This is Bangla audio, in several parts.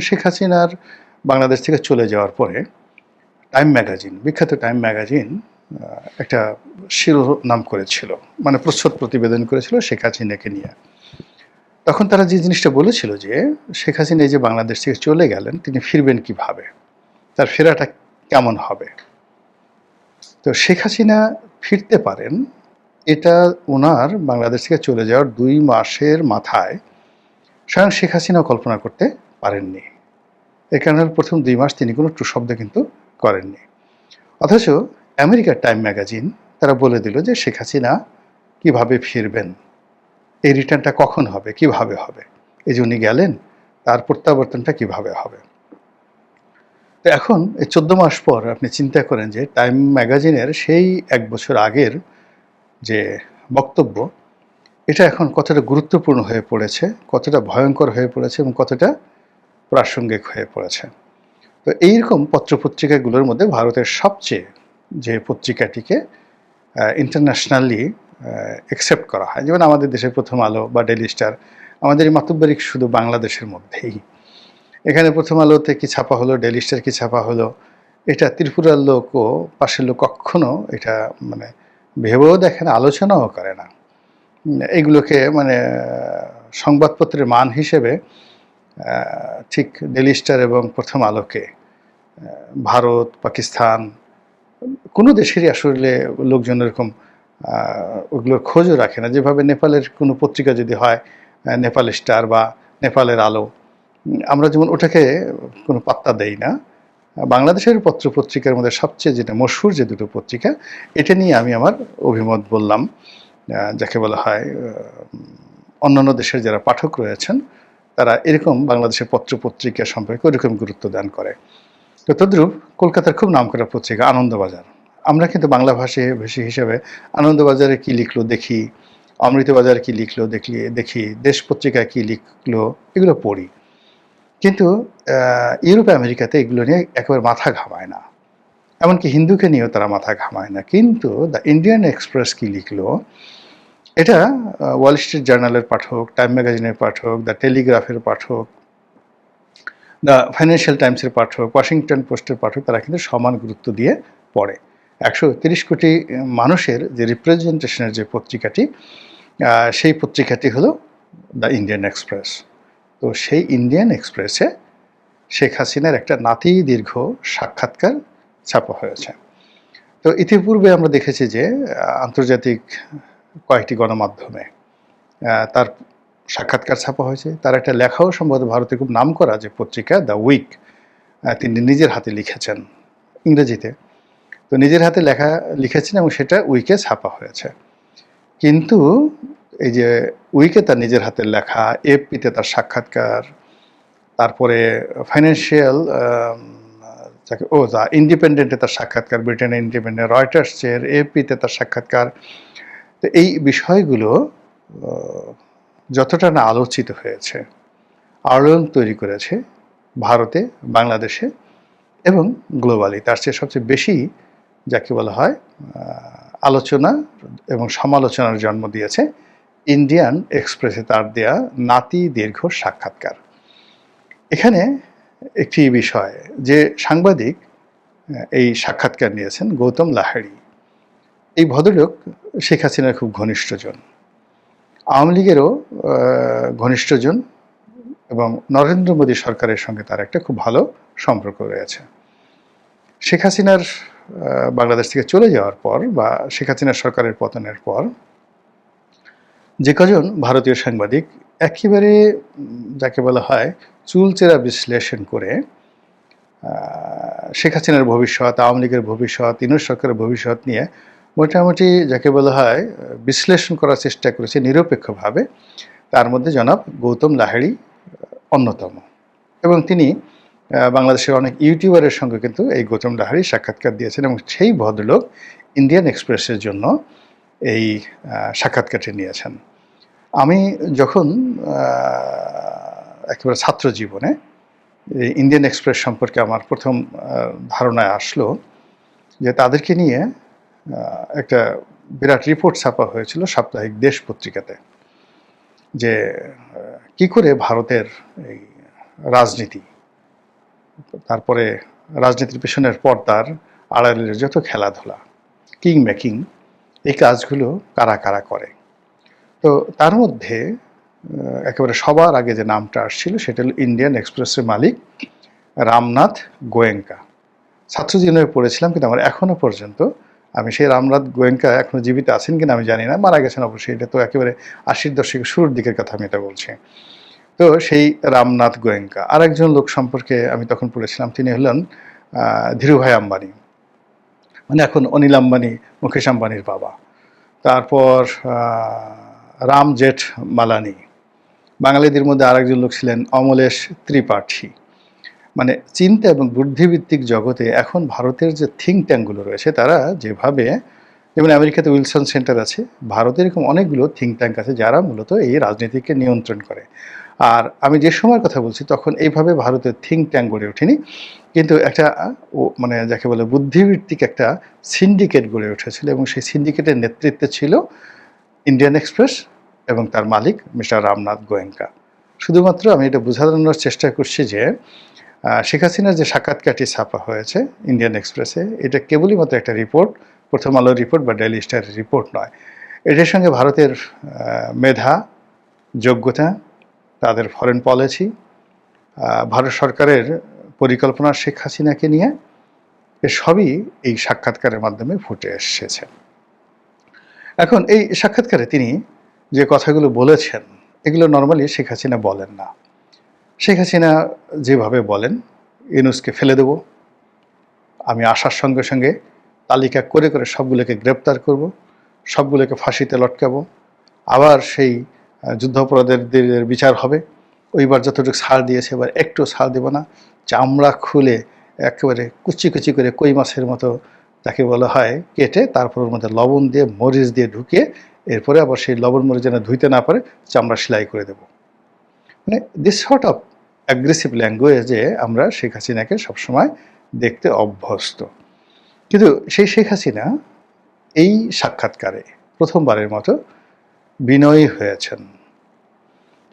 শেখ হাসিনার বাংলাদেশ থেকে চলে যাওয়ার পরে টাইম ম্যাগাজিন, বিখ্যাত টাইম ম্যাগাজিন একটা শিরোনাম করেছিল মানে প্রচ্ছদ প্রতিবেদন করেছিল শেখ হাসিনাকে নিয়ে। তখন তারা যে জিনিসটা বলেছিল যে, শেখ হাসিনা এই যে বাংলাদেশ থেকে চলে গেলেন, তিনি ফিরবেন কীভাবে? তার ফেরাটা কেমন হবে? তো শেখ হাসিনা ফিরতে পারেন, এটা ওনার বাংলাদেশ থেকে চলে যাওয়ার দুই মাসের মাথায়। স্বয়ং শেখ হাসিনাও কল্পনা করতে পারেননি। এ কারণে প্রথম দুই মাস তিনি কোনো টু শব্দ কিন্তু করেননি। অথচ আমেরিকার টাইম ম্যাগাজিন তারা বলে দিল যে শেখ হাসিনা কীভাবে ফিরবেন? এই রিটার্নটা কখন হবে? কীভাবে হবে? এই যে উনি গেলেন, তার প্রত্যাবর্তনটা কীভাবে হবে? তো এখন এই চোদ্দ মাস পর আপনি চিন্তা করেন যে টাইম ম্যাগাজিনের সেই এক বছর আগের যে বক্তব্য, এটা এখন কতটা গুরুত্বপূর্ণ হয়ে পড়েছে, কতটা ভয়ঙ্কর হয়ে পড়েছে এবং কতটা প্রাসঙ্গিক হয়ে পড়েছে। তো এইরকম পত্রপত্রিকাগুলোর মধ্যে ভারতের সবচেয়ে যে পত্রিকাটিকে ইন্টারন্যাশনালি অ্যাকসেপ্ট করা হয়, যেমন আমাদের দেশের প্রথম আলো বা ডেলি স্টার আমাদের এই মাতব্বরিক শুধু বাংলাদেশের মধ্যেই। এখানে প্রথম আলোতে কি ছাপা হলো ডেলি স্টার কি ছাপা হলো, এটা ত্রিপুরার লোক ও পাশের লোক কখনো এটা মানে ভেবেও দেখে না, আলোচনাও করে না। এগুলোকে মানে সংবাদপত্রের মান হিসেবে ঠিক ডেলি স্টার এবং প্রথম আলোকে ভারত, পাকিস্তান, কোনো দেশেরই আসলে লোকজন এরকম ওগুলোর খোঁজও রাখে না। যেভাবে নেপালের কোনো পত্রিকা যদি হয় নেপাল স্টার বা নেপালের আলো আমরা যেমন ওটাকে কোনো পাত্তা দেই না। বাংলাদেশের পত্র পত্রিকার মধ্যে সবচেয়ে যেটা মশহুর যে দুটো পত্রিকা, এটা নিয়ে আমি আমার অভিমত বললাম যাকে বলা হয় অন্যান্য দেশের যারা পাঠক রয়েছেন তারা এরকম বাংলাদেশের পত্র পত্রিকা সম্পর্কে ওরকম গুরুত্ব দান করে। তো তদ্রূপ কলকাতার খুব নামকরা পত্রিকা, আনন্দবাজার। আমরা কিন্তু বাংলা ভাষী ভাষী হিসেবে আনন্দবাজারে কি লিখলো দেখি, অমৃতবাজার কি লিখলো দেখি দেখি, দেশ পত্রিকায় কি লিখলো, এগুলো পড়ি। কিন্তু ইউরোপ, আমেরিকাতে এগুলো নিয়ে একেবারে মাথা ঘামায় না। এমনকি হিন্দুকে নিয়েও তারা মাথা ঘামায় না। কিন্তু, দ্য ইন্ডিয়ান এক্সপ্রেস কি লিখলো এটা ওয়াল স্ট্রিট জার্নালের পাঠক টাইম ম্যাগাজিনের পাঠক দ্য টেলিগ্রাফের পাঠক দ্য ফাইন্যান্সিয়াল টাইমসের পাঠক ওয়াশিংটন পোস্টের পাঠক, তারা কিন্তু সমান গুরুত্ব দিয়ে পড়ে। একশো তিরিশ কোটি মানুষের যে রিপ্রেজেন্টেশনের যে পত্রিকাটি সেই পত্রিকাটি হলো দ্য ইন্ডিয়ান এক্সপ্রেস তো সেই ইন্ডিয়ান এক্সপ্রেসে শেখ হাসিনার একটা নাতি দীর্ঘ সাক্ষাৎকার ছাপা হয়েছে। তো ইতিপূর্বে আমরা দেখেছি যে আন্তর্জাতিক কয়েকটি গণমাধ্যমে। তার সাক্ষাৎকার ছাপা হয়েছে। তার একটা লেখাও সম্ভবত ভারতে খুব নাম করা যে পত্রিকা দ্য উইক তিনি নিজের হাতে লিখেছেন ইংরেজিতে। তো নিজের হাতে লেখা, লিখেছেন এবং সেটা উইকে ছাপা হয়েছে। কিন্তু এই যে উইকে তার নিজের হাতের লেখা, এফপিতে তার সাক্ষাৎকার, তারপরে ফাইন্যান্সিয়াল ও, যা, ইন্ডিপেন্ডেন্টে তার সাক্ষাৎকার, ব্রিটেনের ইন্ডিপেন্ডেন্ট রয়টার্সের, এফপিতে তার সাক্ষাৎকার তো এই বিষয়গুলো যতটা না আলোচিত হয়েছে, আলোড়ন তৈরি করেছে ভারতে, বাংলাদেশে এবং গ্লোবালি তার চেয়ে সবচেয়ে বেশি যাকে বলা হয় আলোচনা এবং সমালোচনার জন্ম দিয়েছে ইন্ডিয়ান এক্সপ্রেসে তার দেয়া নাতি দীর্ঘ সাক্ষাৎকার। এখানে একটি বিষয়, যে সাংবাদিক এই সাক্ষাৎকার নিয়েছেন গৌতম লাহারি। এই ভদ্রলোক শেখ হাসিনার খুব ঘনিষ্ঠজন। আওয়ামী লীগেরও ঘনিষ্ঠজন এবং নরেন্দ্র মোদী সরকারের সঙ্গে তার একটা খুব ভালো সম্পর্ক রয়েছে। শেখ হাসিনার বাংলাদেশ থেকে চলে যাওয়ার পর বা শেখ হাসিনার সরকারের পতনের পর যে কজন ভারতীয় সাংবাদিক একেবারে যাকে বলা হয় চুলচেরা বিশ্লেষণ করে শেখ হাসিনার ভবিষ্যৎ, আওয়ামী লীগের ভবিষ্যৎ ইনুস সরকারের ভবিষ্যৎ নিয়ে মোটামুটি যাকে বলা হয়, বিশ্লেষণ করার চেষ্টা করেছে নিরপেক্ষভাবে। তার মধ্যে জনাব গৌতম লাহিড়ী, অন্যতম। এবং তিনি বাংলাদেশের অনেক ইউটিউবারের সঙ্গে কিন্তু এই গৌতম লাহারি সাক্ষাৎকার দিয়েছেন এবং সেই ভদ্রলোক ইন্ডিয়ান এক্সপ্রেসের জন্য এই সাক্ষাৎকারটি নিয়েছেন। আমি যখন একেবারে ছাত্র জীবনে ইন্ডিয়ান এক্সপ্রেস সম্পর্কে আমার প্রথম ধারণায় আসলো যে তাদেরকে নিয়ে একটা বিরাট রিপোর্ট ছাপা হয়েছিল সাপ্তাহিক দেশ পত্রিকাতে যে কি করে ভারতের এই রাজনীতি, তারপরে রাজনীতির পেছনের পর্দার আড়ালের যত খেলাধুলা কিং মেকিং এই কাজগুলো কারা কারা করে? তো তার মধ্যে একেবারে সবার আগে যে নামটা আসছিল সেটা হলো ইন্ডিয়ান এক্সপ্রেসের মালিক রামনাথ গোয়েঙ্কা। ছাত্র জীবনে পড়েছিলাম, কিন্তু আমার এখনও পর্যন্ত আমি সেই রামনাথ গোয়েঙ্কা এখনও জীবিত আছেন কিনা আমি জানি না, মারা গেছেন অবশ্যই। এটা তো একেবারে আশির দশকের শুরুর দিকের কথা আমি এটা বলছি। তো সেই রামনাথ গোয়েঙ্কা আর একজন লোক সম্পর্কে আমি তখন পড়েছিলাম তিনি হলেন ধীরুভাই আম্বানি। মানে এখন অনিল আম্বানি, মুকেশ আম্বানির বাবা। তারপর রাম জেঠ মালানি। বাঙালিদের মধ্যে আরেকজন লোক ছিলেন অমলেশ ত্রিপাঠী। মানে চিন্তা এবং বুদ্ধিভিত্তিক জগতে এখন ভারতের যে থিঙ্ক ট্যাঙ্কগুলো রয়েছে, তারা যেভাবে, যেমন আমেরিকাতে উইলসন সেন্টার আছে ভারতে এরকম অনেকগুলো থিঙ্ক ট্যাঙ্ক আছে যারা মূলত এই রাজনীতিকে নিয়ন্ত্রণ করে। আর আমি যে সময়ের কথা বলছি, তখন এইভাবে ভারতের থিঙ্ক ট্যাঙ্ক গড়ে ওঠেনি, কিন্তু একটা মানে যাকে বলে বুদ্ধিভিত্তিক একটা সিন্ডিকেট গড়ে উঠেছিল এবং সেই সিন্ডিকেটের নেতৃত্বে ছিল ইন্ডিয়ান এক্সপ্রেস এবং তার মালিক মিস্টার রামনাথ গোয়েঙ্কা। শুধুমাত্র আমি এটা বোঝানোর চেষ্টা করছি যে শেখ হাসিনার যে সাক্ষাৎকারটি ছাপা হয়েছে ইন্ডিয়ান এক্সপ্রেসে, এটা কেবলই মাত্র একটা রিপোর্ট, প্রথম আলো রিপোর্ট বা ডেইলি স্টারের রিপোর্ট নয়। এটার সঙ্গে ভারতের মেধা, যোগ্যতা, তাদের ফরেন পলিসি ভারত সরকারের পরিকল্পনা শেখ হাসিনাকে নিয়ে সবই এই সাক্ষাৎকারের মাধ্যমে ফুটে এসেছে। এখন এই সাক্ষাৎকারে তিনি যে কথাগুলো বলেছেন, এগুলো নর্মালি শেখ হাসিনা বলেন না। শেখ হাসিনা যেভাবে বলেন, ইউনুসকে ফেলে দেব। আমি আসার সঙ্গে সঙ্গে তালিকা করে করে সবগুলোকে গ্রেপ্তার করব, সবগুলোকে ফাঁসিতে লটকাবো। আবার সেই যুদ্ধাপরাধীদের বিচার হবে। ওইবার যতটুকু ছাড় দিয়েছে, এবার একটু ছাড় দেব না। চামড়া খুলে একেবারে কুচি কুচি করে কই মাছের মতো যাকে বলা হয়, কেটে তারপর ওর মধ্যে লবণ দিয়ে মরিচ দিয়ে ঢুকে এরপরে আবার সেই লবণ মরিচ যেন ধুইতে না পারে, চামড়া সেলাই করে দেব। মানে দিস সর্ট অফ অ্যাগ্রেসিভ ল্যাঙ্গুয়েজে আমরা শেখ হাসিনাকে সবসময় দেখতে অভ্যস্ত। কিন্তু সেই শেখ হাসিনা এই সাক্ষাৎকারে প্রথমবারের মতো বিনয়ী হয়েছেন।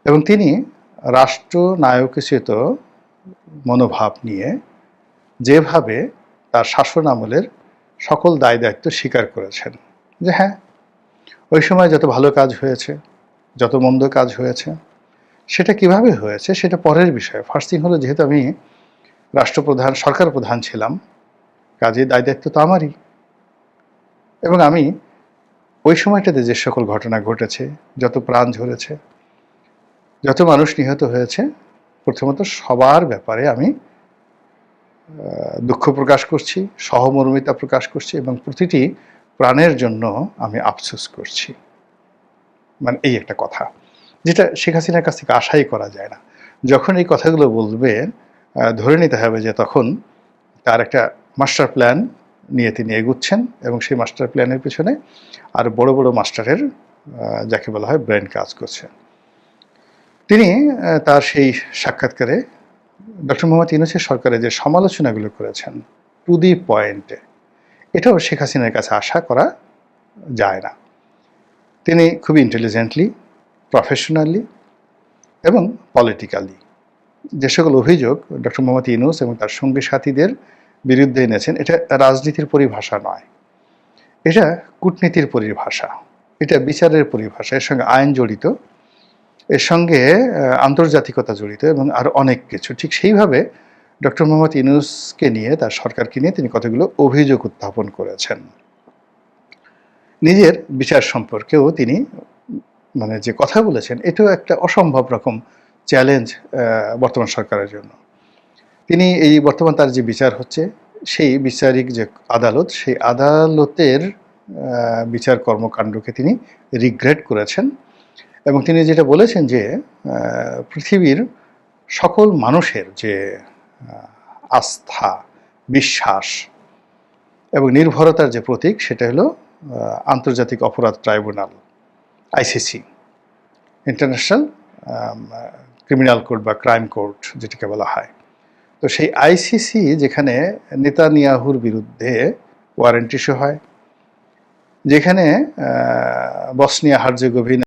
এবং তিনি রাষ্ট্রনায়কোচিত মনোভাব নিয়ে যেভাবে তার শাসন আমলের সকল দায় দায়িত্ব স্বীকার করেছেন যে হ্যাঁ ওই সময় যত ভালো কাজ হয়েছে, যত মন্দ কাজ হয়েছে সেটা কীভাবে হয়েছে সেটা পরের বিষয়। ফার্স্ট থিং হলো যেহেতু আমি রাষ্ট্রপ্রধান সরকার প্রধান ছিলাম, কাজে দায় দায়িত্ব তো আমারই। এবং আমি ওই সময়টাতে যে সকল ঘটনা ঘটেছে, যত প্রাণ ঝরেছে, যত মানুষ নিহত হয়েছে, প্রথমত সবার ব্যাপারে আমি দুঃখ প্রকাশ করছি, সহমর্মিতা প্রকাশ করছি এবং প্রতিটি প্রাণের জন্য আমি আফসোস করছি। মানে এই একটা কথা। যেটা শেখ হাসিনার কাছ থেকে আশাই করা যায় না। যখন এই কথাগুলো বলবে ধরে নিতে হবে যে তখন তার একটা মাস্টার প্ল্যান নিয়ে তিনি এগুচ্ছেন এবং সেই মাস্টার প্ল্যানের পিছনে আর বড় বড় মাস্টারের যাকে বলা হয় ব্রেন কাজ করছে তিনি তার সেই সাক্ষাৎকারে ডক্টর মোহাম্মদ ইউনুসের সরকারের যে সমালোচনাগুলো করেছেন টু দি পয়েন্টে, এটাও শেখ হাসিনার কাছে আশা করা যায় না। তিনি খুবই ইন্টেলিজেন্টলি প্রফেশনালি এবং পলিটিক্যালি যে সকল অভিযোগ ডক্টর মোহাম্মদ ইউনুস এবং তার সঙ্গী সাথীদের বিরুদ্ধে এনেছেন, এটা রাজনীতির পরিভাষা নয়। এটা কূটনীতির পরিভাষা। এটা বিচারের পরিভাষা। এর সঙ্গে আইন জড়িত। এর সঙ্গে আন্তর্জাতিকতা জড়িত এবং আরও অনেক কিছু। ঠিক সেইভাবে ডক্টর মোহাম্মদ ইউনুসকে নিয়ে, তার সরকারকে নিয়ে তিনি কতগুলো অভিযোগ উত্থাপন করেছেন। নিজের বিচার সম্পর্কেও তিনি মানে যে কথা বলেছেন, এটাও একটা অসম্ভব রকম চ্যালেঞ্জ বর্তমান সরকারের জন্য। তিনি এই বর্তমান তার যে বিচার হচ্ছে, সেই বিচারিক যে আদালত, সেই আদালতের বিচার কর্মকাণ্ডকে তিনি রিগ্রেট করেছেন এবং তিনি যেটা বলেছেন যে পৃথিবীর সকল মানুষের যে আস্থা, বিশ্বাস এবং নির্ভরতার যে প্রতীক, সেটা হলো আন্তর্জাতিক অপরাধ tribunal. ICC, international criminal court বা ক্রাইম কোর্ট যেটাকে বলা হয়। তো সেই আইসিসি যেখানে নেতানিয়াহুর বিরুদ্ধে ওয়ারেন্ট ইস্যু হয়, যেখানে বসনিয়া হার্জেগোভিনা